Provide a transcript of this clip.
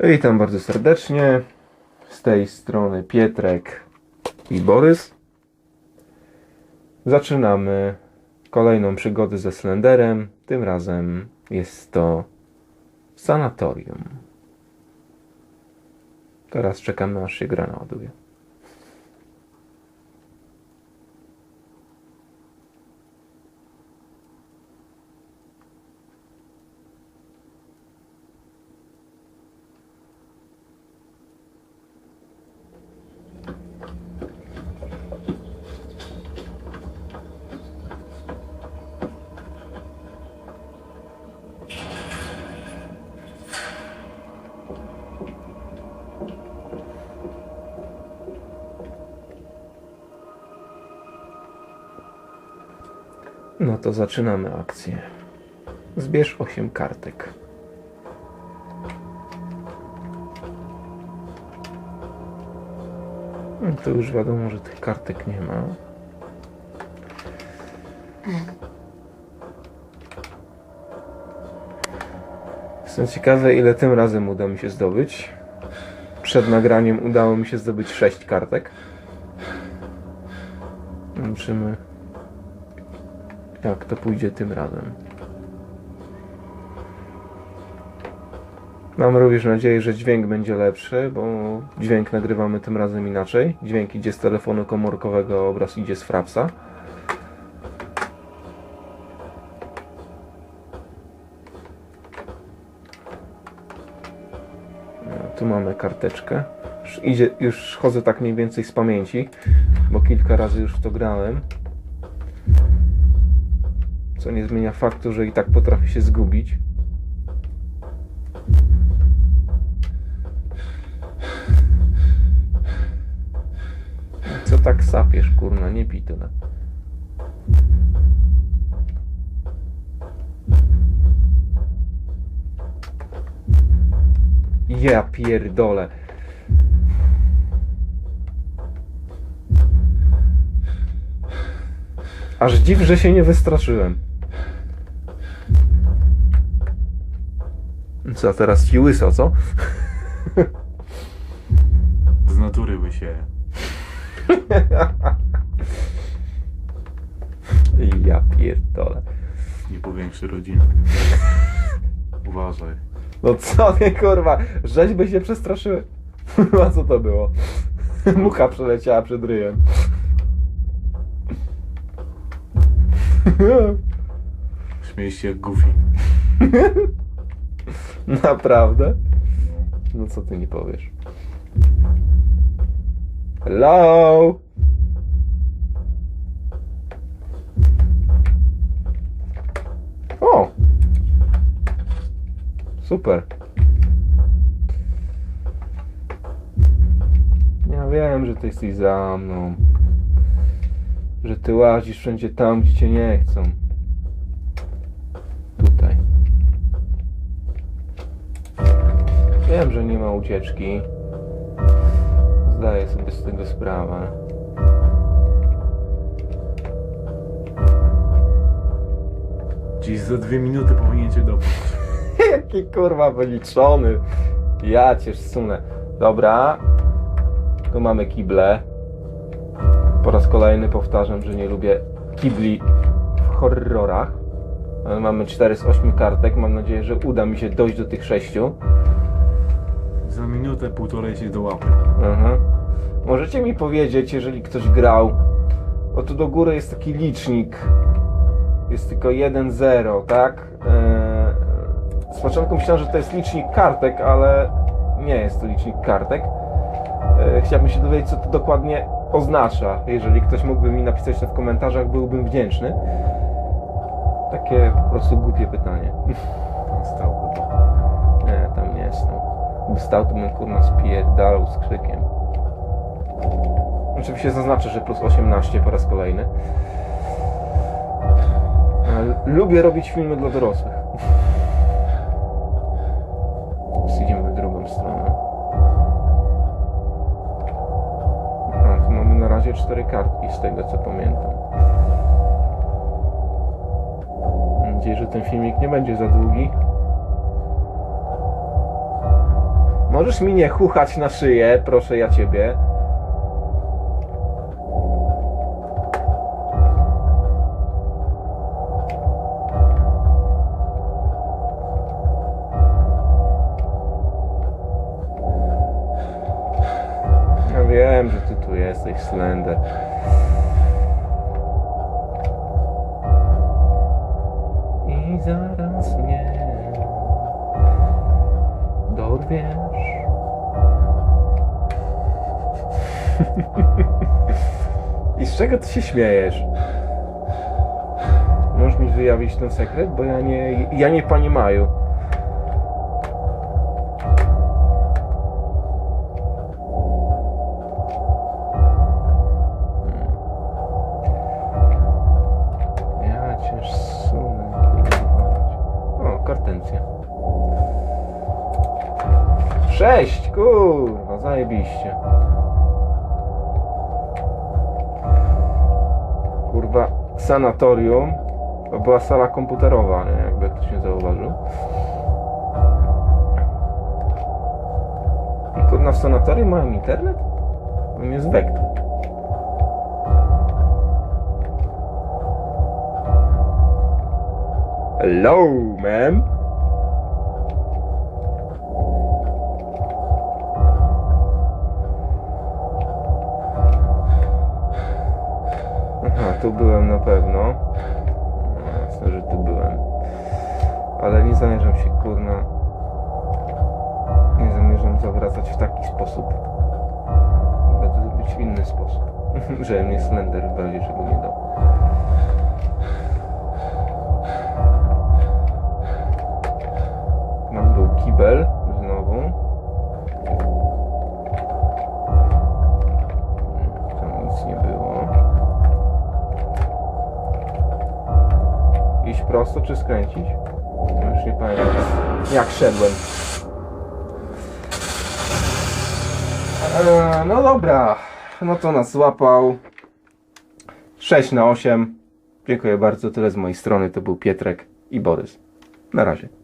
Witam bardzo serdecznie. Z tej strony Pietrek i Borys. Zaczynamy kolejną przygodę ze Slenderem. Tym razem jest to sanatorium. Teraz czekamy aż się gra naładuje. No to zaczynamy akcję. Zbierz 8 kartek. No to już wiadomo, że tych kartek nie ma. Jestem ciekawy, ile tym razem uda mi się zdobyć. Przed nagraniem udało mi się zdobyć 6 kartek. Zobaczymy, jak to pójdzie tym razem. Mam również nadzieję, że dźwięk będzie lepszy, bo dźwięk nagrywamy tym razem inaczej. Dźwięk idzie z telefonu komórkowego, obraz idzie z frapsa. No, tu mamy karteczkę. Już, idzie, już chodzę tak mniej więcej z pamięci, bo kilka razy już to grałem. Co nie zmienia faktu, że i tak potrafię się zgubić. Co tak sapiesz, kurna, nie pij tyle. Ja pierdolę. Aż dziw, że się nie wystraszyłem. Co, teraz ci łyso, co? Z natury by się. Ja pierdolę. Nie powiększy rodziny. Uważaj. No co ty kurwa, rzeźby się przestraszyły. A co to było? Mucha przeleciała przed ryjem. Śmiej się jak Goofy. Naprawdę? No co ty nie powiesz? Hello? O! Super. Ja wiem, że ty jesteś za mną. Że ty łazisz wszędzie tam, gdzie cię nie chcą. Tutaj. Wiem, że nie ma ucieczki. Zdaję sobie z tego sprawę. Dziś za dwie minuty powinien cię dopaść. Jaki kurwa wyliczony. Ja cię sunę. Dobra. Tu mamy kible. Po raz kolejny powtarzam, że nie lubię kibli w horrorach. Ale Mamy 4 z 8 kartek. Mam nadzieję, że uda mi się dojść do tych 6. Za minutę, półtorej się dołapę. Mhm. Możecie mi powiedzieć, jeżeli ktoś grał, bo tu do góry jest taki licznik. Jest tylko 1-0, tak? Eee, z początku myślałem, że to jest licznik kartek, ale nie jest to licznik kartek. Eee, chciałbym się dowiedzieć, co to dokładnie oznacza. Jeżeli ktoś mógłby mi napisać to w komentarzach, byłbym wdzięczny. Takie po prostu głupie pytanie. Tam stał. Nie, tam nie jest. No. Gdyby stał, to bym kurna spierdalał z krzykiem. Oczywiście zaznaczę, że plus 18 po raz kolejny. Ale Lubię robić filmy dla dorosłych. cztery kartki z tego co pamiętam. Mam nadzieję, że ten filmik nie będzie za długi. Możesz mi nie chuchać na szyję, proszę ja ciebie. I zaraz mnie dorwiesz. I z czego ty się śmiejesz? Możesz mi wyjawić ten sekret, bo ja nie, ja nie pani Maju. 6, kurwa, zajebiście. Kurwa, sanatorium. To była sala komputerowa, nie? Jakby ktoś nie zauważył. No I kurwa, w sanatorium mają internet? On jest. Hello, man. Tu byłem na pewno. No, jasne, że tu byłem. Ale nie zamierzam się, kurna... Nie zamierzam zawracać w taki sposób. Będę zrobić w inny sposób. że mnie Slender w razie czego nie dał. Nam był kibel prosto czy skręcić? Już nie pamiętam jak szedłem. Eee, no dobra, no to nas złapał. 6 na 8. Dziękuję bardzo, tyle z mojej strony. To był Pietrek i Borys. Na razie.